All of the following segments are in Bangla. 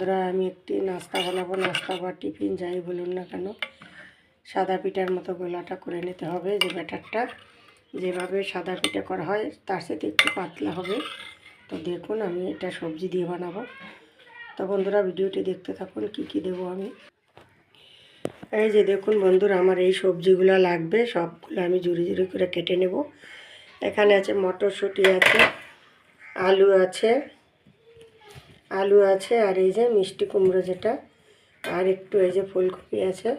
বন্ধুরা, আমি একটি নাস্তা বানাবো। নাস্তা বা টিফিন যাই বলুন না কেন, সাদা পিঠার মতো গোলাটা করে নিতে হবে যে ব্যাটারটা। যেভাবে সাদা পিঠা করা হয়, তার সাথে একটু পাতলা হবে। তো দেখুন, আমি এটা সবজি দিয়ে বানাবো। তো বন্ধুরা, ভিডিওটি দেখতে থাকুন, কি কি দেবো আমি। এই যে দেখুন বন্ধুরা, আমার এই সবজিগুলো লাগবে, সবগুলো আমি জুড়ি জুড়ি করে কেটে নেব। এখানে আছে মটরশুঁটি আছে, আলু আছে আলু আছে আর এই যে মিষ্টি কুমড়ো যেটা, আর একটু এই যে ফুলকপি আছে।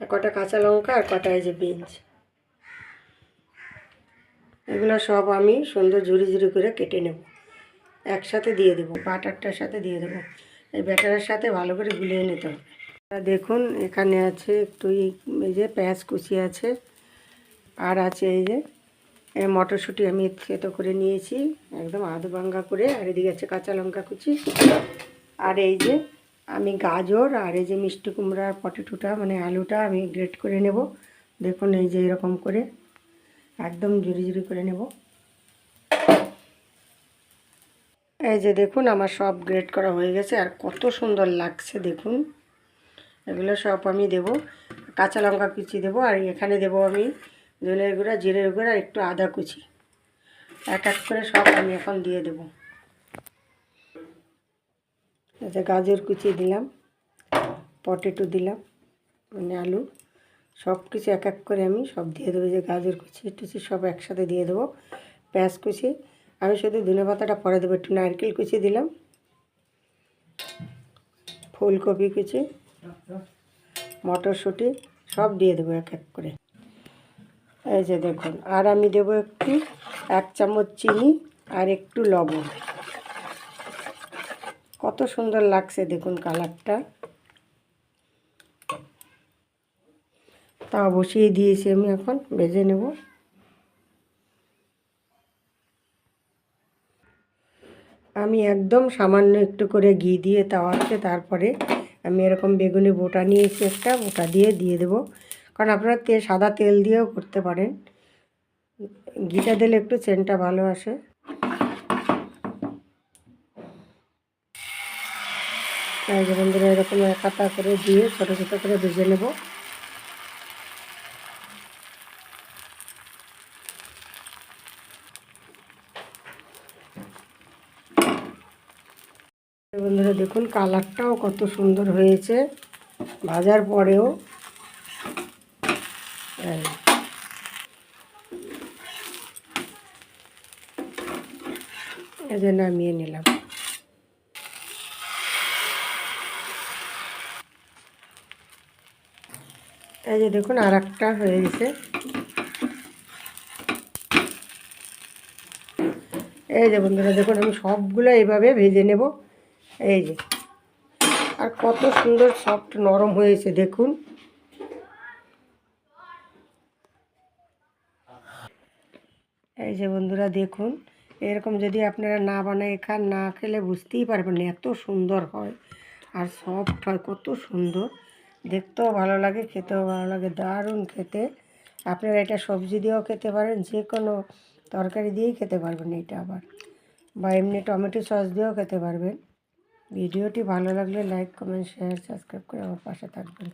আর কটা কাঁচা লঙ্কা আর কটা এই যে বিনস। এগুলো সব আমি সুন্দর ঝুড়ি ঝুড়ি করে কেটে নেব। একসাথে দিয়ে দেবো, বাটারটার সাথে দিয়ে দেবো। এই ব্যাটারের সাথে ভালো করে গুলিয়ে নিতে হবে। দেখুন, এখানে আছে একটু এই যে পেঁয়াজ কুচি আছে, আর আছে এই যে মটরশুঁটি আমি থেতো করে নিয়েছি, একদম আধ ভাঙ্গা করে, আর এদিকে আছে কাঁচা লঙ্কা কুচি। আর এই যে আমি গাজর আর এই যে মিষ্টি কুমড়ার পটেটোটা মানে আলুটা আমি গ্রেট করে নেব। দেখুন এই যে এরকম করে একদম জুড়ি জুড়ি করে নেব। এই যে দেখুন আমার সব গ্রেট করা হয়ে গেছে, আর কত সুন্দর লাগছে দেখুন। এগুলো সব আমি দেব, কাঁচা লঙ্কা কুচি দেবো, আর এখানে দেবো আমি ধনের গুঁড়া, জিরের গুঁড়া একটু আদা কুচি। এক এক করে সব আমি এখন দিয়ে দেবো। আচ্ছা গাজর কুচি দিলাম, পটেটো দিলাম মানে আলু সব কিছু এক এক করে আমি সব দিয়ে দেবো। যে গাজর কুচি, টুচি সব একসাথে দিয়ে দেবো। পেঁয়াজ কুচি, আমি শুধু ধনে পাতাটা পরে দেবো। একটু নারকেল কুচি দিলাম, ফুলকপি কুচি, মটরশুঁটি, সব দিয়ে দেবো এক এক করে। এই যে দেখুন, আর আমি দেবো একটু, এক চামচ চিনি আর একটু লবণ। কত সুন্দর লাগছে দেখুন কালারটা। তা বসিয়ে দিয়েছি আমি এখন ভেজে নেব। আমি একদম সামান্য একটু করে ঘি দিয়ে তাওয়াতে, তারপরে আমি এরকম বেগুনি বোটা নিয়েছি একটা বোটা দিয়ে দিয়ে দেবো। কারণ আপনারা তে, সাদা তেল দিয়েও করতে পারেন। ঘিটা দিলে একটু চেনটা ভালো আসে। যে বন্ধুরা, এরকম এক হাতা করে দিয়ে ছোটো ছোটো করে ভেজে নেব। বন্ধুরা, দেখুন কালারটাও কত সুন্দর হয়েছে। ভাজার পরেও এই এই যে নামিয়ে নিলাম। এই যে দেখুন আর একটা হয়ে গেছে। এই যে বন্ধুরা, দেখুন, আমি সবগুলো এইভাবে ভেজে নেব। এই যে। আর কত সুন্দর সফট নরম হয়েছে, দেখুন। এই যে বন্ধুরা দেখুন, এরকম যদি আপনারা না বানায় খান, না খেলে বুঝতেই পারবেন না, এত সুন্দর হয়। আর সফট হয়, কত সুন্দর। দেখতেও ভালো লাগে, খেতেও ভালো লাগে, দারুণ খেতে। আপনারা এটা সবজি দিয়েও খেতে পারেন যে কোনো তরকারি দিয়েই খেতে পারবেন এটা আবার। বা এমনি টমেটো সস দিয়েও খেতে পারবেন। ভিডিওটি ভালো লাগলে লাইক কমেন্ট শেয়ার সাবস্ক্রাইব করে আমার পাশে থাকবেন।